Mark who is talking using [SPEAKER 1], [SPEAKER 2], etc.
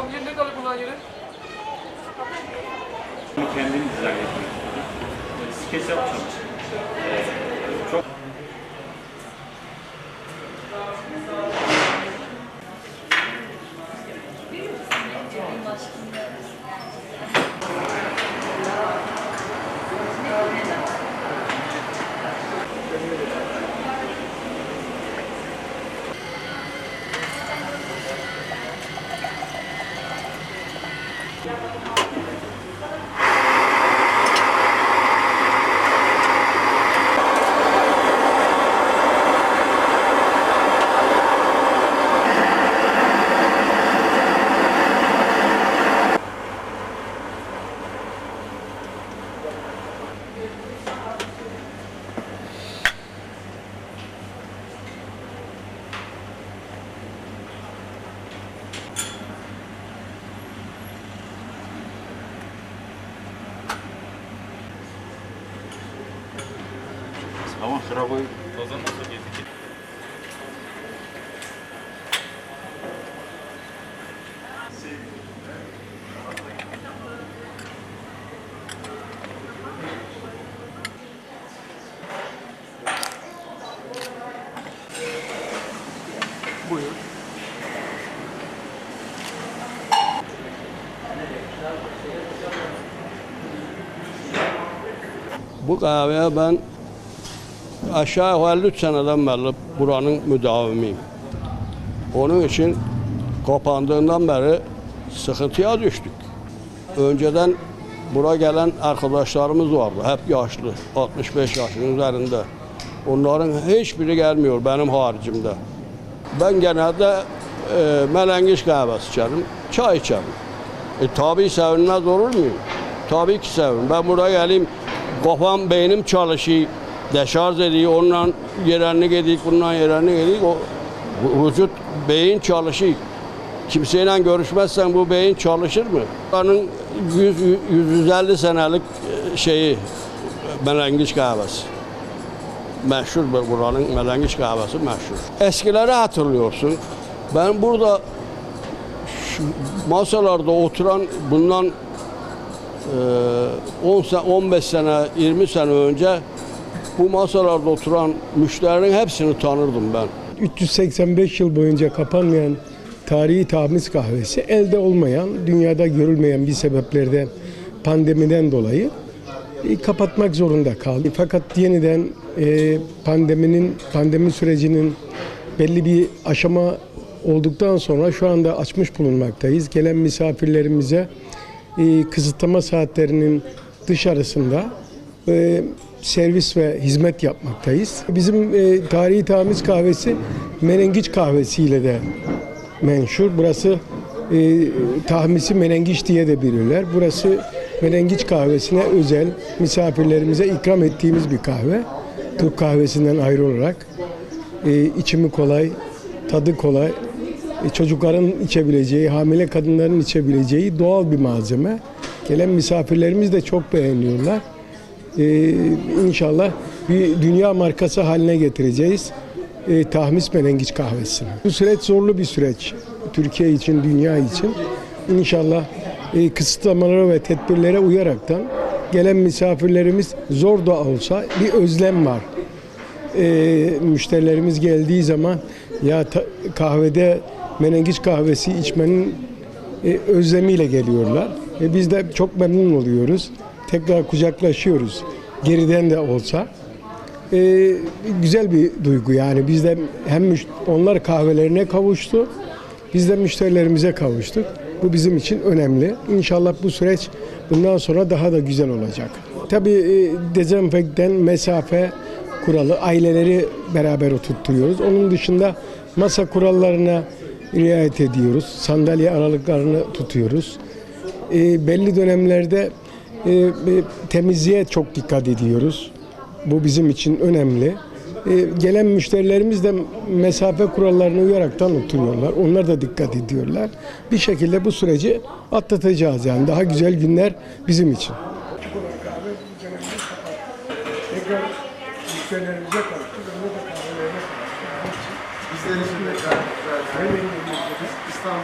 [SPEAKER 1] Abi yeri ne kadar bundan yeri?
[SPEAKER 2] Kendim dizayn etmek istedim. Skeç yapacağım. Ee,
[SPEAKER 3] Ama sıra boyu
[SPEAKER 2] tozdan nasıl gelecek?
[SPEAKER 1] Buyur.
[SPEAKER 4] Bu kahveye ben aşağı yukarı 53 seneden beri buranın müdavimiyim. Onun için kapandığından beri sıkıntıya düştük. Önceden bura gelen arkadaşlarımız vardı. Hep yaşlı, 65 yaşın üzerinde. Onların hiçbiri gelmiyor benim haricimde. Ben genelde e, melengiş kahvesi içerim, çay içerim. E tabi sevinmez olur muyum? Tabii ki sevin. Ben buraya geleyim, kafam, beynim çalışıyor, deşarj ediyor, onunla yerenli gedik, bundan yerenli gedik. O vücut, beyin çalışıyor. Kimseyle görüşmezsen bu beyin çalışır mı? Buranın 100, 150 senelik e, şeyi, melengiç kahvesi. Meşhur bu- buranın melengiç kahvesi meşhur. Eskileri hatırlıyorsun. Ben burada masalarda oturan bundan e, 10 sene, 15 sene, 20 sene önce bu masalarda oturan müşterinin hepsini tanırdım ben.
[SPEAKER 5] 385 yıl boyunca kapanmayan tarihi tahmis kahvesi elde olmayan, dünyada görülmeyen bir sebeplerden pandemiden dolayı e, kapatmak zorunda kaldı. Fakat yeniden e, pandeminin pandemi sürecinin belli bir aşama olduktan sonra şu anda açmış bulunmaktayız. Gelen misafirlerimize e, kısıtlama saatlerinin dışarısında e, servis ve hizmet yapmaktayız. Bizim e, tarihi tamiz kahvesi menengiç kahvesiyle de menşur. Burası e, tahmisi menengiç diye de bilirler. Burası menengiç kahvesine özel misafirlerimize ikram ettiğimiz bir kahve. Türk kahvesinden ayrı olarak e, içimi kolay, tadı kolay, e, çocukların içebileceği, hamile kadınların içebileceği doğal bir malzeme. Gelen misafirlerimiz de çok beğeniyorlar. Ee, inşallah bir dünya markası haline getireceğiz. Ee, tahmis menengiç kahvesini. Bu süreç zorlu bir süreç. Türkiye için, dünya için. İnşallah e, kısıtlamalara ve tedbirlere uyaraktan gelen misafirlerimiz zor da olsa bir özlem var. Ee, müşterilerimiz geldiği zaman ya ta- kahvede menengiç kahvesi içmenin e, özlemiyle geliyorlar. E, biz de çok memnun oluyoruz. Tekrar kucaklaşıyoruz. Geriden de olsa. E, güzel bir duygu yani. Biz de hem onlar kahvelerine kavuştu. Biz de müşterilerimize kavuştuk. Bu bizim için önemli. İnşallah bu süreç bundan sonra daha da güzel olacak. Tabii e, dezenfektan, mesafe kuralı, aileleri beraber oturtturuyoruz. Onun dışında masa kurallarına riayet ediyoruz. Sandalye aralıklarını tutuyoruz. E, belli dönemlerde ee, e, temizliğe çok dikkat ediyoruz. Bu bizim için önemli. E, gelen müşterilerimiz de mesafe kurallarına uyaraktan oturuyorlar. Onlar da dikkat ediyorlar. Bir şekilde bu süreci atlatacağız yani. Daha güzel günler bizim için. Tekrar müşterilerimize karıştık. Onlar da kahvelerine karıştık. Bizlerin içinde karıştık. İstanbul